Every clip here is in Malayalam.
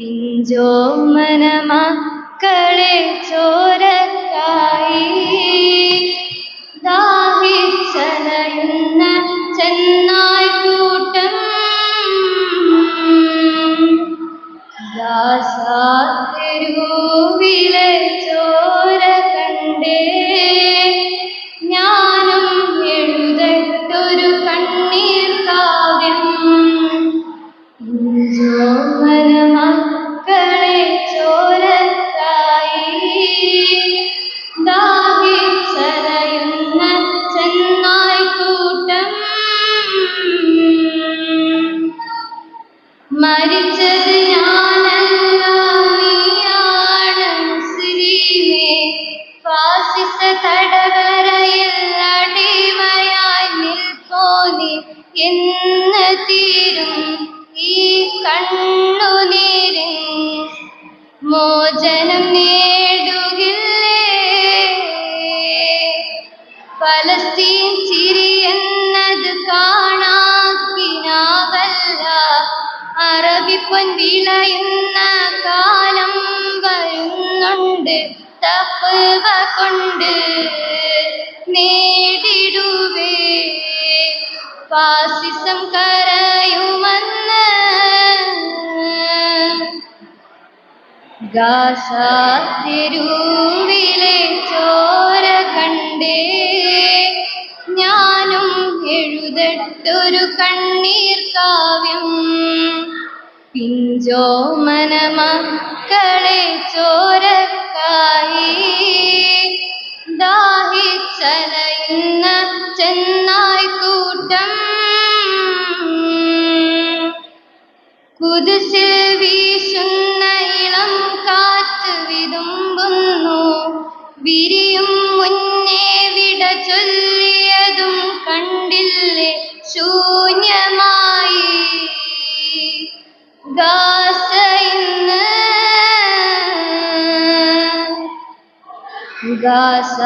പിഞ്ചോമന മക്കളെ ചോരക്കായി. ദാഹിച്ചലയുന്ന ചെന്നായ്ക്കൂട്ടം. ദാസാതെരുവിലെ ചോര മരിച്ചത് ഞാനല്ല നീയാണ് മുസ്ലിമേ. ഫാസിസ തടവറയിൽ അടിമയായി നിൽക്കോനി എന്ന് വരുന്നുണ്ട് തപ്പവ കൊണ്ട് നേടിടുവേ. ഫാസിസം കരയുമെന്ന് ഗാസാതെരുവിലെ ചോര കണ്ടേ. ഞാനും എഴുതട്ടൊരു കണ്ണീർ കാവ്യം പിഞ്ചോമന മക്കളെ ചോരക്കായി. ദാഹിച്ചലയുന്ന കൂട്ടം. കുതിസിൽ വീശുന്ന ഗാസ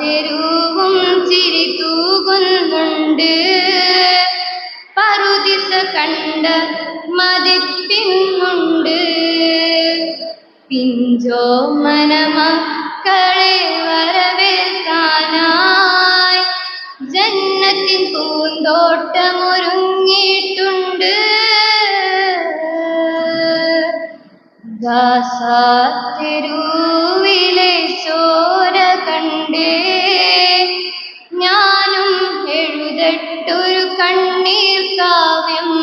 തെരുവും ചിരി തൂകുന്നുണ്ട് പറുദിസ കണ്ട മതിപ്പിന്നുണ്ട്. പിഞ്ചോ മനമക്കളെ വരവേൽക്കാനായി ജന്നത്തിൻ പൂന്തോട്ടമൊരുങ്ങിയിട്ടുണ്ട്. തെരു ഓര കണ്ടേ